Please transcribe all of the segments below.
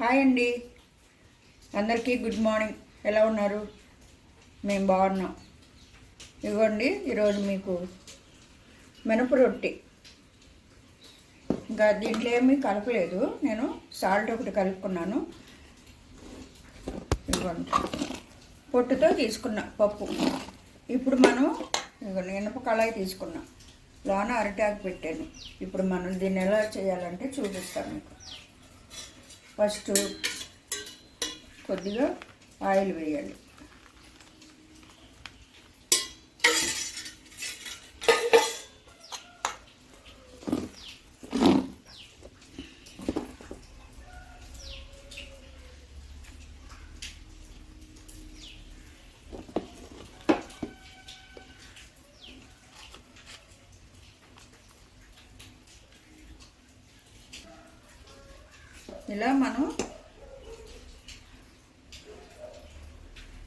Hi అండి. అందరికీ good morning. ఎలా ఉన్నారు? మేము బాగున్నాం. ఇవ్వండి ఈరోజు మీకు మినప రొట్టి. ఇంకా దీంట్లో ఏమీ కలపలేదు. నేను సాల్ట్ ఒకటి కలుపుకున్నాను. ఇవ్వండి. పొట్టుతో తీసుకున్నా పప్పు. ఇప్పుడు మనం ఇదిగోండి ఇనప కళాయి తీసుకున్నాం. లోన అరిటాకు పెట్టాను. ఇప్పుడు మనం దీన్ని ఎలా చేయాలంటే చూపిస్తాను మీకు. ఫస్ట్ కొద్దిగా ఆయిల్ వేయాలి. ఇలా మనం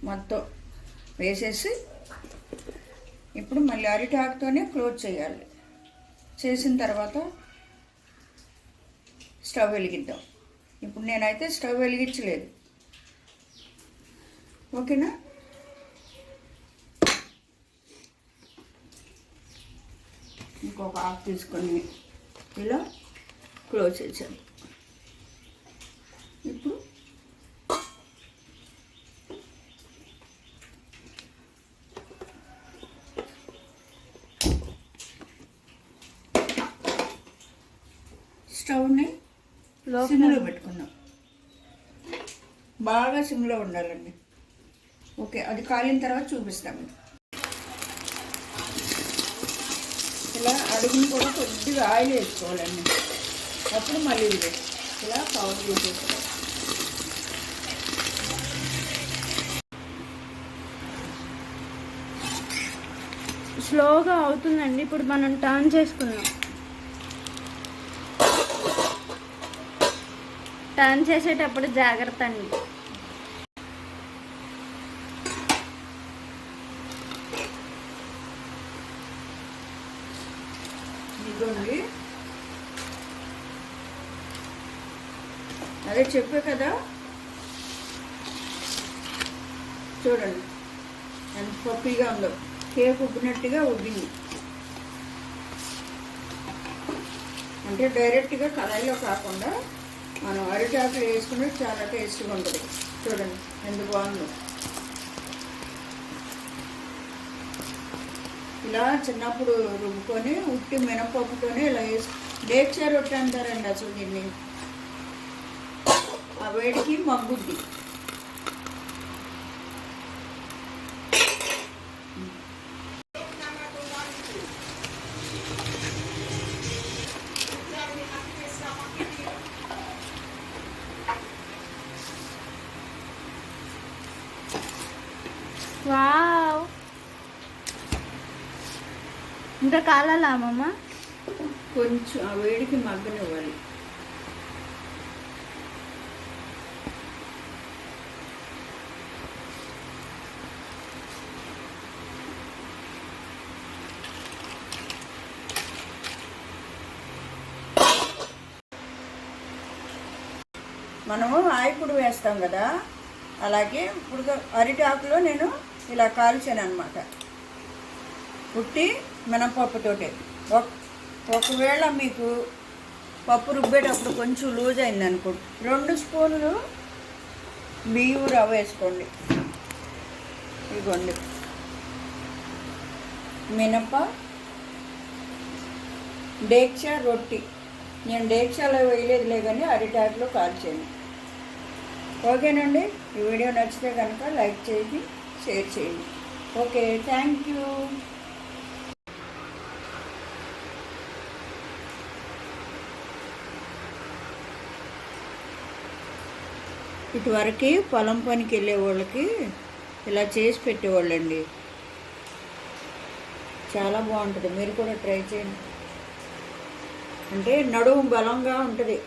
మొత్తం వేసేసి ఇప్పుడు మళ్ళీ అరిటాకుతోనే క్లోజ్ చేయాలి. చేసిన తర్వాత స్టవ్ వెలిగిద్దాం. ఇప్పుడు నేనైతే స్టవ్ వెలిగించలేదు. ఓకేనా? ఇంకొక ఆఫ్ తీసుకొని ఇలా క్లోజ్ చేసాను ఇప్పుడు స్టవ్ని సిమ్లో పెట్టుకున్నాం బాగా సిమ్లో ఉండాలండి. ఓకే అది కాలిన తర్వాత చూపిస్తాము ఇలా అడుగుని కూడా కొద్దిగా ఆయిల్ వేసుకోవాలండి. అప్పుడు మళ్ళీ ఇది ఇలా కవర్ చేసేసుకోవాలి స్లోగా అవుతుందండి. ఇప్పుడు మనం టర్న్ చేసుకుందాం. టర్న్ చేసేటప్పుడు జాగ్రత్త అండి. ఇదిగోండి. అదే చెప్పే కదా. చూడండి. ఎంత పప్పీగా ఉందో. కేక్ ఉబ్బినట్టుగా ఉబ్బింది. అంటే డైరెక్ట్గా కళాయిలో కాకుండా మనం అరిటాకులు వేసుకుంటే చాలా టేస్ట్గా ఉంటుంది. చూడండి ఎంత బాగుందో. ఇలా చిన్నప్పుడు రుబ్బుకొని ఉట్టి మినపప్పుతోనే ఇలా వేసి డేక్షా రొట్టె అంటారండి అసలు దీన్ని. ఆ వేడికి మగ్గుద్ది. వావ్. ఇంకా కాలాలా అమ్మమ్మ? కొంచెం ఆ వేడికి మగ్గనివ్వాలి. మనము ఆయకుడు వేస్తాం కదా? అలాగే ఇప్పుడు అరిటాకులో నేను ఇలా కాల్చాను అనమాట పుట్టి మినపప్పుతోటే ఒకవేళ మీకు పప్పు రుబ్బేటప్పుడు కొంచెం లూజ్ అయింది రెండు స్పూన్లు బియ్యం రవ్వ వేసుకోండి. ఇదిగోండి. మినప డేక్షా రొట్టి. నేను డేక్షాలో వేయలేదులే కానీ అరిటాకులో కాల్చేయండి ఓకేనండి. ఈ వీడియో నచ్చితే కనుక లైక్ చేయండి షేర్ చేయండి. Okay thank you. ఇటువరకు పొలం పనికి వెళ్ళే వాళ్ళకి ఇలా చేసి పెట్టేవాళ్ళండి. చాలా బాగుంటుంది. మీరు కూడా ట్రై చేయండి. అంటే నడుము బలంగా ఉంటుంది.